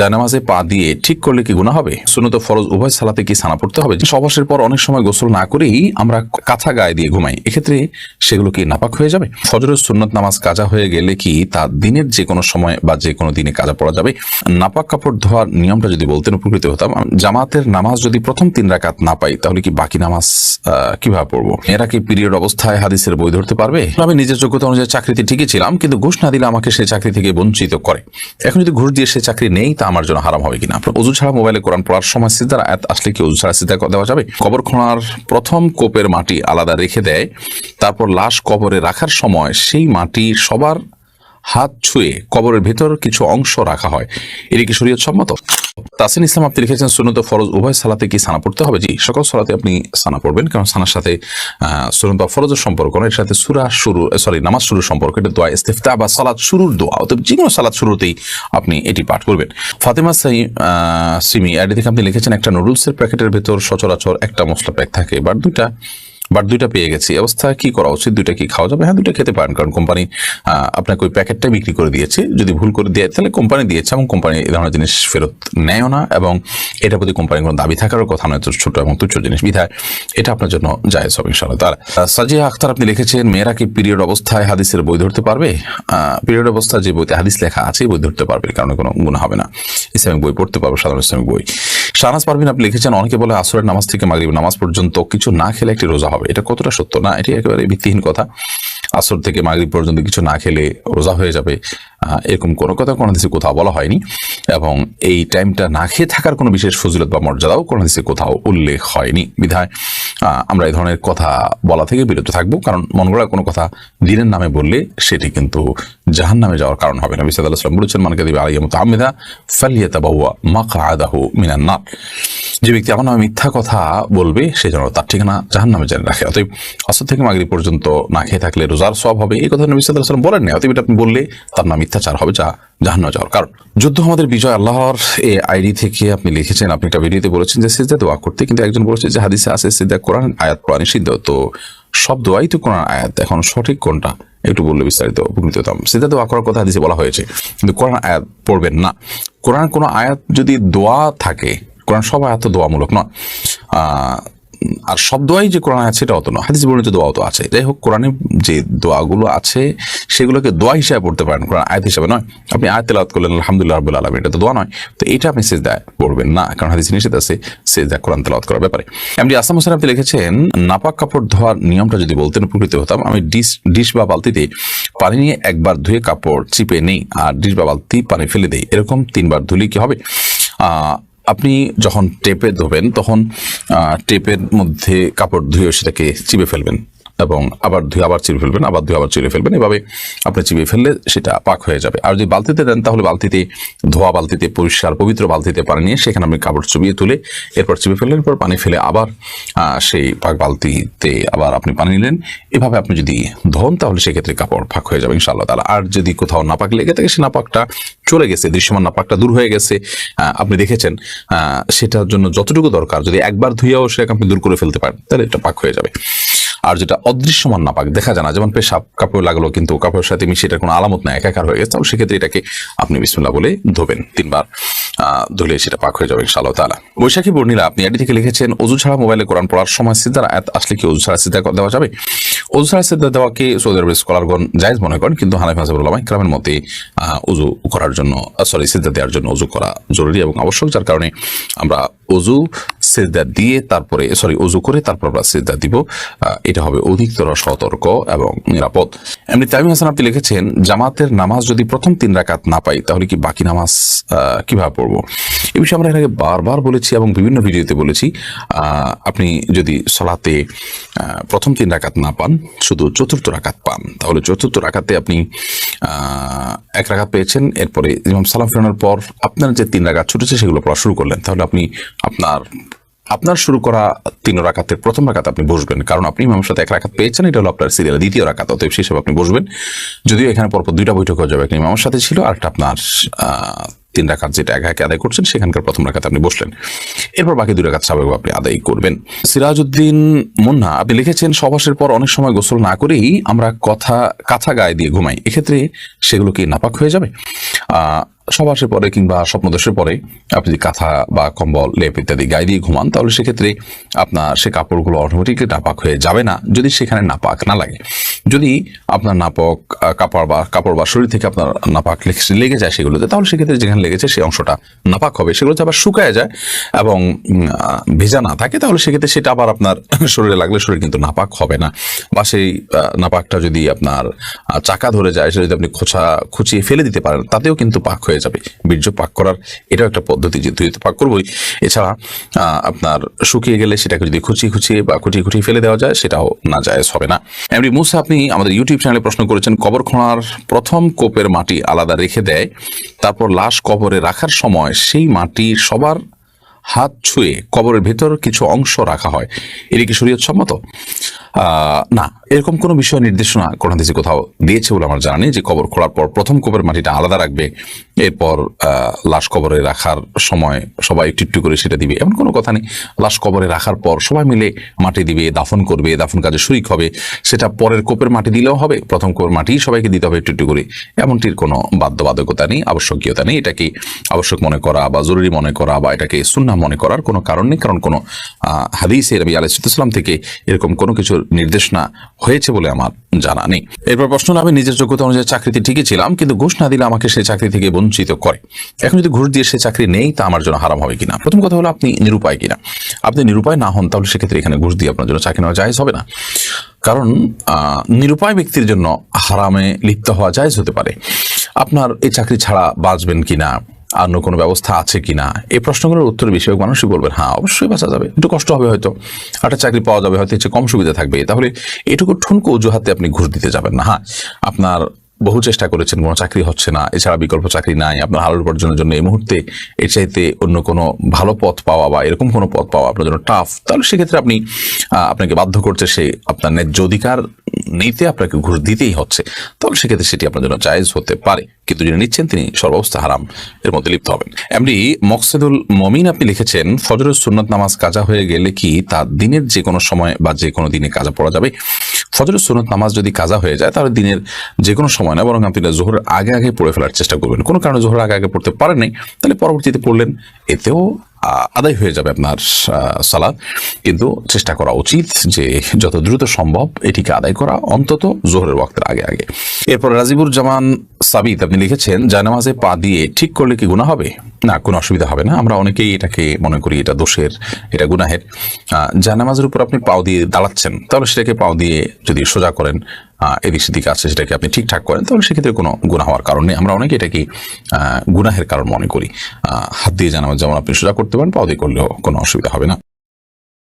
জানামাজে পা দিয়ে ঠিক করলে কি গুণা হবে? সুনত ফরজ উভয় সালাতে কি সানা পড়তে হবে? সবাসের পর অনেক সময় গোসল না করেই আমরা কাঁথা গায়ে দিয়ে ঘুমাই। এক্ষেত্রে সেগুলো কি নাপাক হয়ে যাবে? ফজরের সুন্নত নামাজ কাজা হয়ে গেলে কি তা দিনের যে কোনো সময় বা যে কোনো দিনে কাজা পড়া যাবে? নাপাক কাপড় ধোয়ার নিয়মটা যদি বলতেন, উপকৃত হতাম। জামাতের নামাজ যদি প্রথম তিন রাকাত না পাই, তাহলে কি বাকি নামাজ কীভাবে পড়ব? এরা কি পিরিয়ড অবস্থায় হাদিসের বই ধরতে পারবে? আমি নিজের যোগ্যতা অনুযায়ী চাকরিতে ঠিকই ছিলাম, কিন্তু ঘুষ না দিলে আমাকে সে চাকরি থেকে বঞ্চিত করে। এখন যদি ঘুষ দিয়ে সে চাকরি নেই তা আমার জন্য হারাম হবে কিনা? অজু ছাড়া মোবাইলে কোরআন পড়ার সময় সিদ্ধার আয়াত আসলে কি অজু ছাড়া সিদ্ধা দেওয়া যাবে? কবর খোঁড়ার প্রথম কোপের মাটি আলাদা রেখে দেয়, তারপর লাশ কবরে রাখার সময় সেই মাটি সবার হাত ছুঁয়ে কবরের ভেতর কিছু অংশ রাখা হয়। এটি কি শরীয়ত সম্মত? তাসিন ইসলাম, আপনি লিখেছেন সুনত ফরজ, উভয় সালাতে কি সানা পড়তে হবে? জি, সকল সালাতে আপনি সানা পড়বেন, কারণ সানার সাথে সুনত ফরজের সম্পর্ক এর সাথে সুরা শুরু সরি নামাজ শুরুর সম্পর্ক, এটা দোয়া, ইস্তেফতা বা সালাদ শুরুর দোয়া, অতএব যে কোনো সালাদ শুরুতেই আপনি এটি পাঠ করবেন। ফাতেমা সাই সিমি আইডি থেকে আপনি লিখেছেন একটা নুডলসের প্যাকেটের ভেতর সচরাচর একটা মশলা প্যাক থাকে বা দুইটা বাট দুইটা পেয়ে গেছি। এই অবস্থায় কি করা উচিত? দুইটা কি খাওয়া যাবে? হ্যাঁ দুইটা খেতে পারেন। কারণ কোম্পানি আপনাকে ওই প্যাকেটটাই বিক্রি করে দিয়েছে। যদি ভুল করে দিয়ে, তাহলে কোম্পানি দিয়েছে এবং কোম্পানি এই ধরনের জিনিস ফেরত নেয়ও না এবং এটা প্রতি কোম্পানির কোনো দাবি থাকারও কথা নয়। ছোট এবং তুচ্ছ জিনিস। বিধায় এটা আপনার জন্য জায়েজ হবে, ইনশাআল্লাহ। তার সাজিয়া আখতার, আপনি লিখেছেন, মেয়েরা কি পিরিয়ড অবস্থায় হাদিসের বই ধরতে পারবে? পিরিয়ড অবস্থায় যে বইতে হাদিস লেখা আছে বই ধরতে পারবে কারণ কোনো গুণ হবে না। ইসলামিক বই পড়তে পারবে, সাধারণ ইসলামিক বই। শাহনাজ পারভিন আপনি লিখেছেন, অনেকে বলে আসরের নামাজ থেকে মাগরিব নামাজ পর্যন্ত কিছু না খেলে একটি রোজা হবে। এটা কতটা সত্য? না, এটি একেবারে ভিত্তিহীন কথা। আসর থেকে মাগরিব পর্যন্ত কিছু না খেলে রোজা হয়ে যাবে এরকম কোনো কথা কোনো দেশে কোথাও বলা হয়নি। এবং এই টাইমটা না খেয়ে থাকার কোনো বিশেষ ফজিলত বা মর্যাদাও কোনো দেশে কোথাও উল্লেখ হয়নি। বিধায় আমরা এই ধরনের কথা বলা থেকে বিরত থাকব। কারণ মন গড়া কোনো কথা দিনের নামে বললে সেটি কিন্তু জাহান নামে যাওয়ার কারণ হবে না। বিসাদ আল্লাহ বলেছেন মানকে দিবে আলিয়া মতো আমেদা ফালিয়াতা বাহুয়া মাকা আদাহু মিনান নার যে ব্যক্তি আমার নামে মিথ্যা কথা বলবে, সে যেন তার ঠিকানা জাহান নামে জেনে রাখে। অতএব আসর থেকে মাগরি পর্যন্ত না খেয়ে থাকলে রোজার সব হবে। এই কথা নবী সাল্লাম বলেন না অতএব এটা আপনি বললে তার নাম মিথ্যাচার হবে যা জাহান্ন যাওয়ার কারণ। যুদ্ধ আমাদের বিজয়, আল্লাহর এই আইডি থেকে আপনি লিখেছেন, আপনি একটা ভিডিওতে বলেছেন যে সিজদা দোয়া করতে, কিন্তু একজন বলেছে যে হাদিসে আছে, সিজদা কোরআন আয়াত পড়া নিষিদ্ধ। তো সব দোয়াই তো কোরআন আয়াত, এখন সঠিক কোনটা? একটু বললে বিস্তারিত, উপকৃত হতাম। সিজদা দোয়া করার কথা হাদিসে বলা হয়েছে, কিন্তু কোরআন আয়াত পড়বেন না। কোরআন কোনো আয়াত যদি দোয়া থাকে কোরআন সব আয়াত দোয়ামূলক নয়। আর সব দোয়াই যে কোরআন আছে সেটাও তো নয়। হাদিস বর্ণিত দোয়াও তো আছে। যাই হোক, কোরআনে যে দোয়াগুলো আছে, সেগুলোকে দোয়া হিসাবে পড়তে পারেন, কোরআন আয়াত হিসাবে নয়। আপনি আয়াত তেলাওয়াত করলেন, আলহামদুলিল্লাহ রাব্বুল আলামিন, এটা তো দোয়া নয়। তো এটা আপনি সেজদায় পড়বেন না, কারণ হাদিস নিষেধ আছে সেজ সেজদা কোরআন তেলাওয়াত করার ব্যাপারে। এমনি আসাম হোসেন আপনি লিখেছেন, নাপাক কাপড় ধোয়ার নিয়মটা যদি বলতেন, উপকৃত হতাম। আমি ডিশ ডিশ বা বালতিতে পানি নিয়ে একবার ধুয়ে কাপড় চিপে নেই, আর ডিশ বা বালতি পানি ফেলে দেই। এরকম তিনবার ধুলে কি হবে? আপনি যখন টেপে ধোবেন তখন টেপের মধ্যে কাপড় ধুয়ে সেটাকে চিপে ফেলবেন। এবং আবার ধুয়ে আবার চিড়ে ফেলবেন, আবার ধুয়ে আবার চিড়ে ফেলবেন। এভাবে আপনি চিবিয়ে ফেললে সেটা পাক হয়ে যাবে। আর যদি বালতিতে দেন, তাহলে বালতিতে, ধোয়া বালতিতে, পরিষ্কার পবিত্র বালতিতে পানি নিয়ে সেখানে আপনি কাপড় চুবিয়ে তুলে এরপর চিপে ফেললেন, এরপর পানি ফেলে আবার সেই পাক বালতিতে আবার আপনি পানি নিলেন। এভাবে আপনি যদি ধোন, তাহলে সেক্ষেত্রে কাপড় ফাঁক হয়ে যাবে ইনশাআল্লাহ তালা আর যদি কোথাও নাপাক লেগে থাকে, সে নাপাকটা চলে গেছে, দৃশ্যমান নাপাকটা দূর হয়ে গেছে। আপনি দেখেছেন সেটার জন্য যতটুকু দরকার, যদি একবার ধুয়েও সেটাকে আপনি দূর করে ফেলতে পারেন, তাহলে এটা পাক হয়ে যাবে। আর যেটা অদৃশ্যমান নাপাক, দেখা যায় না, যেমন পেশাব, কাপড় লাগল কিন্তু কাপড়ের সাথে মিশে এটার কোনো আলামত নাই, একাকার হয়ে গেছে তাহলে সেক্ষেত্রে এটাকে আপনি বিসমুল্লাহ বলে ধোবেন, তিনবার ধুলে সেটা পাক হয়ে যাবে ইনশাআল্লাহ তাআলা। বৈশাখী বর্ণিলা আপনি এটি থেকে লিখেছেন, অজু ছাড়া মোবাইলে কোরআন পড়ার সময় সিদ্ধার আয়াত আসলে কি অজু ছাড়া সিদ্ধা দেওয়া যাবে? অজু ছাড়া সিদ্ধা দেওয়াকে সৌদি আরবের স্কলারগণ জায়েজ মনে করেন? কিন্তু হানাফি হাসাবুল ইকরামের মতে অজু করার জন্য সরি সিদ্ধা দেওয়ার জন্য অজু করা জরুরি এবং আবশ্যক, যার কারণে আমরা অজু সেজদা দিয়ে তারপরে সরি অজু করে তারপর আমরা সেজদা দিব। এটা হবে অধিকতর সতর্ক এবং নিরাপদ। এমনি তামিম হাসান আপনি লিখেছেন, জামাতের নামাজ যদি প্রথম তিন রাকাত না পাই, তাহলে কি বাকি নামাজ কীভাবে পড়ব? এই বিষয়ে আমরা এর বারবার বলেছি এবং বিভিন্ন ভিডিওতে বলেছি আপনি যদি সলাতে প্রথম তিন রাকাত না পান, শুধু চতুর্থ রাকাত পান, তাহলে চতুর্থ রাকাতে আপনি এক রাকাত পেয়েছেন, এরপরে ইমাম সালাম ফেরানোর পর আপনার যে তিন রাকাত ছুটেছে সেগুলো পড়া শুরু করলেন, তাহলে আপনি আপনার আপনার শুরু করা তিন রাকাতের প্রথম রাকাত আপনি বসবেন, কারণ আপনি ইমামের সাথে এক রাকাত পেয়েছেন, এটা হলো আপনার সিরিয়ালের দ্বিতীয় রাকাত, অতএব সেই হিসাবে আপনি বসবেন। যদিও এখানে পরপর দুইটা বৈঠক হয়ে যাবে একটা ইমামের সাথে ছিল আর একটা আপনার তিন রাখাত যেটা এক একে আদায় করছেন, সেখানকার প্রথম রাখাতে আপনি বসলেন। এরপর বাকি দুই রাখাত স্বাভাবিক আপনি আদায় করবেন। সিরাজউদ্দিন মুন্না, আপনি লিখেছেন সবাসের পর অনেক সময় গোসল না করেই আমরা কথা, কাঁথা গায়ে দিয়ে ঘুমাই। এক্ষেত্রে সেগুলো কি নাপাক হয়ে যাবে? সবাসের পরে কিংবা স্বপ্নদোষের পরে আপনি যদি কাঁথা বা কম্বল, লেপ ইত্যাদি গায়ে দিয়ে ঘুমান, তাহলে সেক্ষেত্রে আপনার সে কাপড়গুলো অটোমেটিকলি নাপাক হয়ে যাবে না, যদি সেখানে নাপাক না লাগে। যদি আপনার নাপক কাপড় বা কাপড় বা শরীর থেকে আপনার নাপাক লেগে- যায় সেগুলোতে, তাহলে সেক্ষেত্রে যেখানে লেগেছে সেই অংশটা নাপাক হবে। সেগুলো যদি আবার শুকায় যায় এবং ভেজা না থাকে, তাহলে সেক্ষেত্রে সেটা আবার আপনার শরীরে লাগলে শরীর কিন্তু নাপাক হবে না। বা সেই নাপাকটা যদি আপনার চাকা ধরে যায়, সেটা যদি আপনি খোঁচা, খুঁচিয়ে ফেলে দিতে পারেন, তাতেও কিন্তু পাক হয়ে যাবে বীর্য পাক করার এটাও একটা পদ্ধতি যে তুই তো পাক করবোই। এছাড়া আপনার শুকিয়ে গেলে সেটাকে যদি খুঁচিয়ে খুঁচিয়ে বা খুঁটিয়ে খুঁটিয়ে ফেলে দেওয়া যায়, সেটাও না যায়, হবে না। এমনি মুসা, আপনি আমাদের ইউটিউব চ্যানেলে প্রশ্ন করেছেন, কবর খোঁড়ার প্রথম কোপের মাটি আলাদা রেখে দেয়, তারপর লাশ কবরে রাখার সময় সেই মাটি সবার হাত ছুঁয়ে কবরের ভেতর কিছু অংশ রাখা হয়। এটা কি শরীয়ত সম্মত? না। এরকম কোনো বিষয় নির্দেশনা কোন হাদিসে কোথাও দিয়েছে বলে আমার জানা নেই যে কবর খোলার পর প্রথম কবরের মাটিটা আলাদা রাখবে এরপর লাশ কবরে রাখার সময় সবাই একটু একটু করে সেটা দিবে। এমন কোনো কথা নেই। লাশ কবরে রাখার পর সবাই মিলে মাটি দিবে দাফন করবে দাফন কাজে শরিক হবে। সেটা পরের কোপের মাটি দিলেও হবে প্রথম কোপের মাটি সবাইকে দিতে হবে একটু একটু করে। এমনটির কোনো বাধ্যবাধকতা নেই আবশ্যকীয়তা নেই। এটাকে আবশ্যক মনে করা বা জরুরি মনে করা বা এটাকে সুন্নাহ মনে করার কোনো কারণ নেই। কারণ কোনো আহ, হাদিসে রবি আলাইসালাম থেকে এরকম কোনো কিছুর নির্দেশনা হয়েছে বলে আমার জানা নেই। এরপর প্রশ্ন আমি নিজের যোগ্যতা অনুযায়ী চাকরিতে ঠিকই ছিলাম, কিন্তু ঘুষ না দিলে আমাকে সেই চাকরি থেকে বঞ্চিত করে। এখন যদি ঘুষ দিয়ে সে চাকরি নেই, তা আমার জন্য হারাম হবে কিনা? প্রথম কথা হলো, আপনি নিরুপায় কিনা? আপনি নিরুপায় না হন, তাহলে সেক্ষেত্রে এখানে ঘুষ দিয়ে আপনার জন্য চাকরি নেওয়া জায়জ হবে না। কারণ নিরুপায় ব্যক্তির জন্য হারামে লিপ্ত হওয়া জায়জ হতে পারে। আপনার এই চাকরি ছাড়া বাঁচবেন কিনা? অন্য কোনো ব্যবস্থা আছে কি না এই প্রশ্নগুলোর উত্তর বেশিরভাগ মানুষই বলবেন হ্যাঁ অবশ্যই বাঁচা যাবে। একটু কষ্ট হবে হয়তো। একটা চাকরি পাওয়া যাবে, হয়তো কম সুবিধা থাকবে। তাহলে এটুকু ঠুনকো অজুহাতে আপনি ঘুষ দিতে যাবেন না হ্যাঁ? আপনার বহু চেষ্টা করেছেন, কোনো চাকরি হচ্ছে না, এছাড়া বিকল্প চাকরি নাই, আপনার হাল উপার্জনের জন্য এই মুহূর্তে এর চাইতে অন্য কোনো ভালো পথ পাওয়া বা এরকম কোনো পথ পাওয়া আপনার জন্য টাফ তাহলে সেক্ষেত্রে আপনি আপনাকে বাধ্য করছে সে আপনার ন্যায্য অধিকার নিতে আপনাকে ঘুষ দিতেই হচ্ছে, তাহলে সেক্ষেত্রে সেটি আপনার জন্য জায়েজ হতে পারে, কিন্তু যিনি নিচ্ছেন তিনি সর্বাবস্থা হারাম, এর মধ্যে লিপ্ত হবেন। এমনি মকসেদুল মমিন আপনি লিখেছেন, ফজরের সুন্নত নামাজ কাজা হয়ে গেলে কি তা দিনের যে কোনো সময় বা যে কোনো দিনে কাজা পড়া যাবে? ফজরের সুনত নামাজ যদি কাজা হয়ে যায়, তাহলে দিনের যে কোনো সময় না, বরং আপনি জোহরের আগে আগে পড়ে ফেলার চেষ্টা করবেন। কোনো কারণে জোহর আগে আগে পড়তে পারেন নাই, তাহলে পরবর্তীতে পড়লেন, এতেও আদায় হয়ে যাবে আপনার সালাদ। কিন্তু চেষ্টা করা উচিত যে যত দ্রুত সম্ভব এটিকে আদায় করা, অন্তত জোহরের ওয়াক্তের আগে আগে। এরপর রাজিবুর জামান সাবিত, আপনি লিখেছেন জানামাজে পা দিয়ে ঠিক করলে কি গুণা হবে? না, কোনো অসুবিধা হবে না। আমরা অনেকেই এটাকে মনে করি, এটা দোষের, এটা গুনাহের। জানামাজের উপর আপনি পাও দিয়ে দাঁড়াচ্ছেন, তাহলে সেটাকে পাও দিয়ে যদি সোজা করেন এদিক সেদিক আছে, সেটাকে আপনি ঠিকঠাক করেন, তাহলে সেক্ষেত্রে কোনো গুণা হওয়ার কারণ নেই। আমরা অনেকে এটাকে গুনাহের কারণ মনে করি। হাত দিয়ে জানামাজ যেমন আপনি সোজা পারেন পাও দিয়ে করলেও কোনো অসুবিধা হবে না।